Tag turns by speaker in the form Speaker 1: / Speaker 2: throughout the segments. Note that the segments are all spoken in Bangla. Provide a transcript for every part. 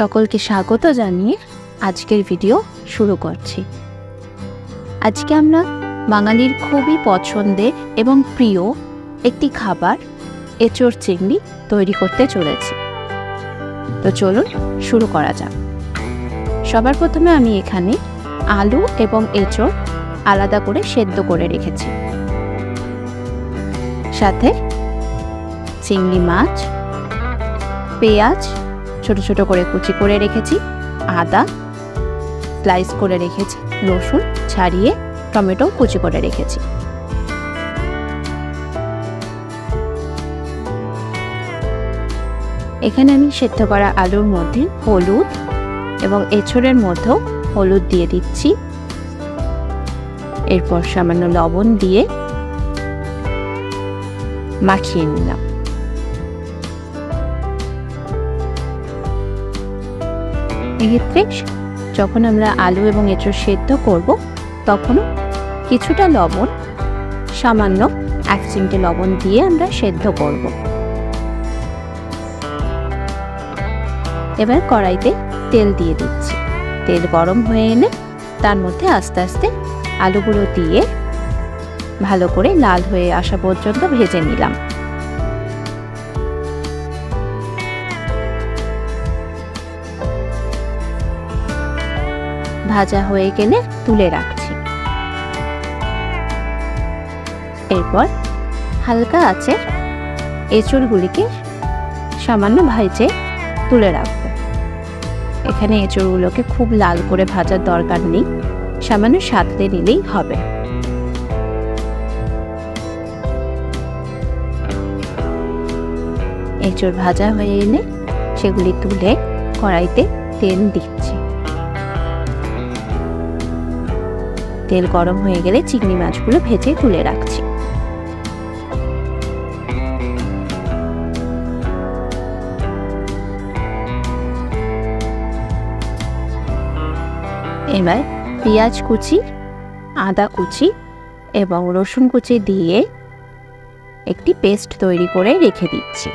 Speaker 1: সকলকে স্বাগত জানিয়ে আজকের ভিডিও শুরু করছি। আজকে আমরা বাঙালির খুবই পছন্দের এবং প্রিয় একটি খাবার, এঁচোড় চিংড়ি তৈরি করতে চলেছি। তো চলুন শুরু করা যাক। সবার প্রথমে আমি এখানে আলু এবং এঁচোড় আলাদা করে সেদ্ধ করে রেখেছি। সাথে চিংড়ি মাছ, পেঁয়াজ ছোট ছোট করে কুচি করে রেখেছি, আদা স্লাইস করে রেখেছি, রসুন ছাড়িয়ে টমেটো কুচি করে রেখেছি। এখানে আমি সেদ্ধ করা আলুর মধ্যে হলুদ এবং এঁচড়ের মধ্যেও হলুদ দিয়ে দিচ্ছি। এরপর সামান্য লবণ দিয়ে মাখিয়ে নিলাম। এক্ষেত্রে যখন আমরা আলু এবং এঁচড় সেদ্ধ করব, তখনও কিছুটা লবণ, সামান্য এক চিমটে লবণ দিয়ে আমরা সেদ্ধ করব। এবার কড়াইতে তেল দিয়ে দিচ্ছি। তেল গরম হয়ে এলে তার মধ্যে আস্তে আস্তে আলুগুলো দিয়ে ভালো করে লাল হয়ে আসা পর্যন্ত ভেজে নিলাম। ভাজা হয়ে গেলে তুলে রাখছি। এরপর হালকা আছে এঁচড়গুলিকে সামান্য ভাইজে তুলে রাখব। এখানে এঁচড়গুলোকে খুব লাল করে ভাজার দরকার নেই, সামান্য সাতলে নিলেই হবে। এঁচড় ভাজা হয়ে এলে সেগুলি তুলে কড়াইতে তেল দিচ্ছি তেল গরম হয়ে গেলে চিংড়ি মাছগুলো ভেজে তুলে রাখছি। এবার পেঁয়াজ কুচি, আদা কুচি এবং রসুন কুচি দিয়ে একটি পেস্ট তৈরি করে রেখে দিচ্ছি।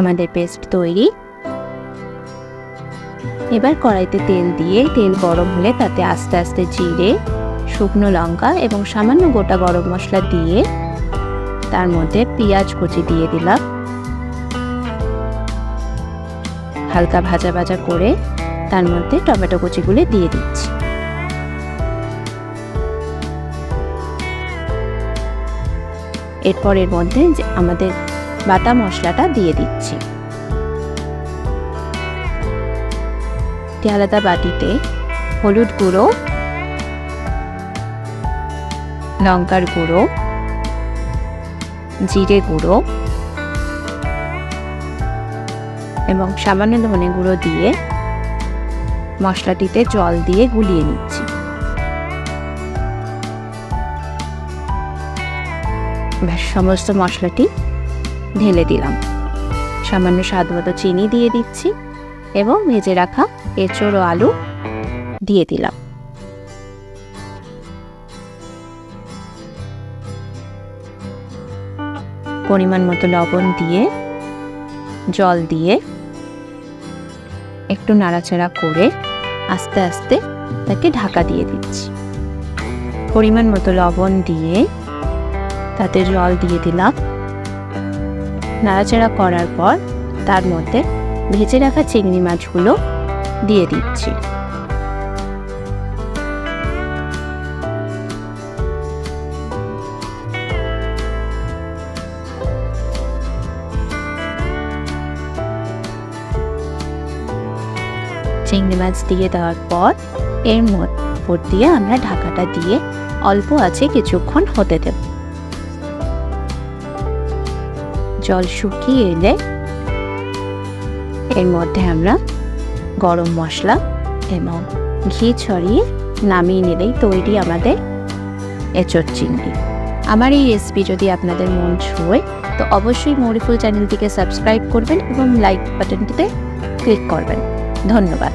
Speaker 1: আমাদের পেস্ট তৈরি এবার কড়াইতে তেল দিয়ে তেল গরম হলে তাতে আস্তে আস্তে জিরে, শুকনো লঙ্কা এবং সামান্য গোটা গরম মশলা দিয়ে তার মধ্যে পেঁয়াজ কুচি দিয়ে দিলাম। হালকা ভাজা ভাজা করে তার মধ্যে টমেটো কুচিগুলি দিয়ে দিচ্ছি। এরপর এর মধ্যে আমাদের বাটা মশলাটা দিয়ে দিচ্ছি। একটি আলাদা বাটিতে হলুদ গুঁড়ো, লঙ্কার গুঁড়ো, জিরে গুঁড়ো এবং সামান্য ধনে গুঁড়ো দিয়ে মশলাটিতে জল দিয়ে গুলিয়ে নিচ্ছি। সমস্ত মশলাটি ঢেলে দিলাম। সামান্য স্বাদ মতো চিনি দিয়ে দিচ্ছি। এবং ভেজে রাখা এঁচড় আলু দিয়ে দিলাম। পরিমাণ মতো লবণ দিয়ে, জল দিয়ে একটু নাড়াচাড়া করে আস্তে আস্তে তাকে ঢাকা দিয়ে দিচ্ছি। পরিমাণ মতো লবণ দিয়ে তাতে জল দিয়ে দিলাম। নাড়াচাড়া করার পর তার মধ্যে ভেজে রাখা চিংড়ি মাছগুলো দিয়ে দিচ্ছি। চিংড়ি মাছ দিয়ে দেওয়ার পর এর উপর দিয়ে আমরা ঢাকাটা দিয়ে অল্প আছে কিছুক্ষণ হতে দেব। জল শুকিয়ে এলে এর মধ্যে আমরা গরম মশলা এবং ঘি ছড়িয়ে নামিয়ে নিলেই তৈরি আমাদের এঁচড় চিংড়ি। আমার এই রেসিপি যদি আপনাদের মন ছুঁয়ে, তো অবশ্যই মরিফুল চ্যানেলটিকে সাবস্ক্রাইব করবেন এবং লাইক বাটনটিতে ক্লিক করবেন। ধন্যবাদ।